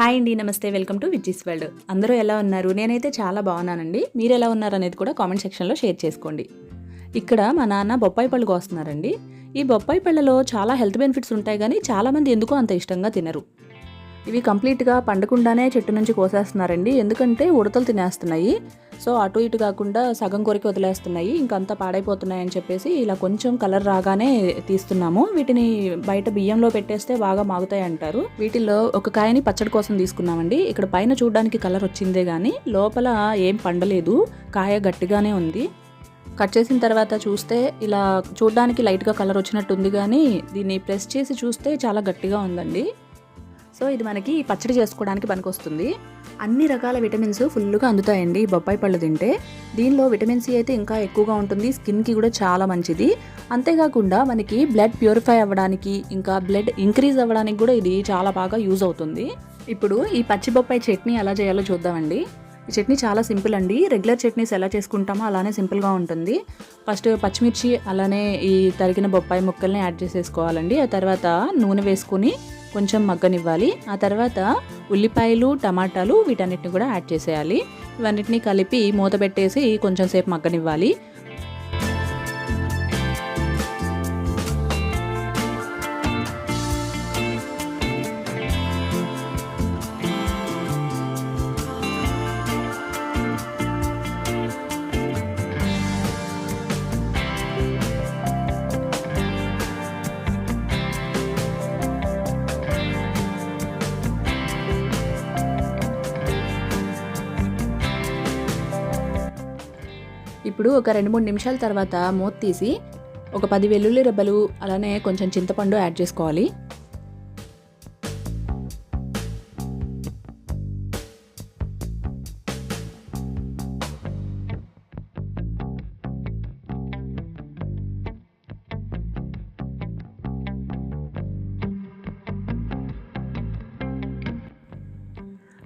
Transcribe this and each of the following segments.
Hi అండి నమస్తే. Welcome to Vijji's world. అందరూ ఎలా ఉన్నారు? నేనైతే చాలా బాగున్నానండి. మీరు ఎలా ఉన్నారు అనేది కూడా కామెంట్ సెక్షన్లో షేర్ చేసుకోండి. ఇక్కడ మా నాన్న బొప్పాయి పళ్ళు కోస్తున్నారండి. ఈ బొప్పాయి పళ్ళలో చాలా హెల్త్ బెనిఫిట్స్ ఉంటాయి కానీ చాలామంది ఎందుకో అంత ఇష్టంగా తినరు. ఇవి కంప్లీట్గా పండకుండానే చెట్టు నుంచి కోసేస్తున్నారండి. ఎందుకంటే ఉడతలు తినేస్తున్నాయి. సో అటు ఇటు కాకుండా సగం కొరికి వదిలేస్తున్నాయి ఇంకంతా పాడైపోతున్నాయి అని చెప్పేసి ఇలా కొంచెం కలర్ రాగానే తీస్తున్నాము. వీటిని బయట బియ్యంలో పెట్టేస్తే బాగా మాగుతాయి అంటారు. వీటిలో ఒక కాయని పచ్చడి కోసం తీసుకున్నామండి. ఇక్కడ పైన చూడడానికి కలర్ వచ్చిందే కానీ లోపల ఏం పండలేదు. కాయ గట్టిగానే ఉంది. కట్ చేసిన తర్వాత చూస్తే ఇలా చూడడానికి లైట్గా కలర్ వచ్చినట్టుంది కానీ దీన్ని ప్రెస్ చేసి చూస్తే చాలా గట్టిగా ఉందండి. సో ఇది మనకి పచ్చడి చేసుకోవడానికి పనికొస్తుంది. అన్ని రకాల విటమిన్స్ ఫుల్గా అందుతాయండి ఈ బొప్పాయి పళ్ళు తింటే. దీనిలో విటమిన్ సి అయితే ఇంకా ఎక్కువగా ఉంటుంది స్కిన్కి కూడా చాలా మంచిది. అంతేకాకుండా మనకి బ్లడ్ ప్యూరిఫై అవ్వడానికి ఇంకా బ్లడ్ ఇంక్రీజ్ అవ్వడానికి కూడా ఇది చాలా బాగా యూజ్ అవుతుంది. ఇప్పుడు ఈ పచ్చి బొప్పాయి చట్నీ ఎలా చేయాలో చూద్దామండి. ఈ చట్నీ చాలా సింపుల్ అండి. రెగ్యులర్ చట్నీస్ ఎలా చేసుకుంటామో అలానే సింపుల్గా ఉంటుంది. ఫస్ట్ పచ్చిమిర్చి అలానే ఈ తరిగిన బొప్పాయి ముక్కల్ని యాడ్ చేసేసుకోవాలండి. ఆ తర్వాత నూనె వేసుకుని కొంచెం మగ్గనివ్వాలి. ఆ తర్వాత ఉల్లిపాయలు టమాటాలు వీటన్నిటిని కూడా యాడ్ చేసేయాలి. ఇవన్నిటిని కలిపి మూత పెట్టేసి కొంచెం సేపు మగ్గనివ్వాలి. ఇప్పుడు ఒక రెండు మూడు నిమిషాల తర్వాత మూత తీసి ఒక పది వెల్లుల్లి రెబ్బలు అలానే కొంచెం చింతపండు యాడ్ చేసుకోవాలి.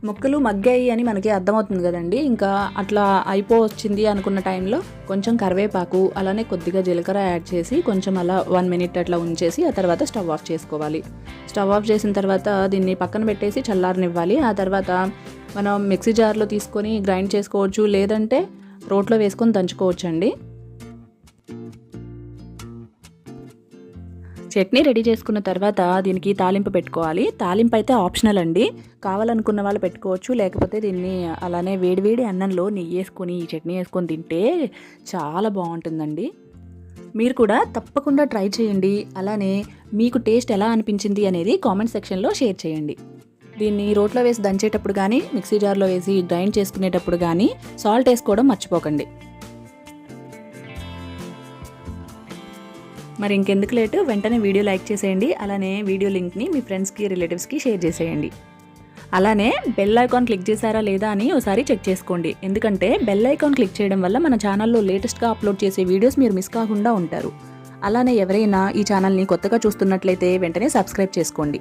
మొక్కలు మగ్గాయి అని మనకి అర్థమవుతుంది కదండి. ఇంకా అట్లా అయిపోవచ్చింది అనుకున్న టైంలో కొంచెం కరివేపాకు అలానే కొద్దిగా జీలకర్ర యాడ్ చేసి కొంచెం అలా వన్ మినిట్ అట్లా ఉంచేసి ఆ తర్వాత స్టవ్ ఆఫ్ చేసుకోవాలి. స్టవ్ ఆఫ్ చేసిన తర్వాత దీన్ని పక్కన పెట్టేసి చల్లారనివ్వాలి. ఆ తర్వాత మనం మిక్సీ జార్లో తీసుకొని గ్రైండ్ చేసుకోవచ్చు లేదంటే రోట్లో వేసుకొని దంచుకోవచ్చు చట్నీ రెడీ చేసుకున్న తర్వాత దీనికి తాలింపు పెట్టుకోవాలి. తాలింపు అయితే ఆప్షనల్ అండి. కావాలనుకున్న వాళ్ళు పెట్టుకోవచ్చు. లేకపోతే దీన్ని అలానే వేడివేడి అన్నంలో నెయ్యి వేసుకొని ఈ చట్నీ వేసుకొని తింటే చాలా బాగుంటుందండి. మీరు కూడా తప్పకుండా ట్రై చేయండి. అలానే మీకు టేస్ట్ ఎలా అనిపించింది అనేది కామెంట్ సెక్షన్లో షేర్ చేయండి. దీన్ని రోట్లో వేసి దంచేటప్పుడు కానీ మిక్సీ జార్లో వేసి గ్రైండ్ చేసుకునేటప్పుడు కానీ సాల్ట్ వేసుకోవడం మర్చిపోకండి. మరి ఇంకెందుకు లేటు వెంటనే వీడియో లైక్ చేసేయండి. అలానే వీడియో లింక్ని మీ ఫ్రెండ్స్కి రిలేటివ్స్కి షేర్ చేసేయండి. అలానే బెల్ ఐకాన్ క్లిక్ చేశారా లేదా అని ఒకసారి చెక్ చేసుకోండి. ఎందుకంటే బెల్ ఐకాన్ క్లిక్ చేయడం వల్ల మన ఛానల్లో లేటెస్ట్గా అప్లోడ్ చేసే వీడియోస్ మీరు మిస్ కాకుండా ఉంటారు. అలానే ఎవరైనా ఈ ఛానల్ని కొత్తగా చూస్తున్నట్లయితే వెంటనే సబ్స్క్రైబ్ చేసుకోండి.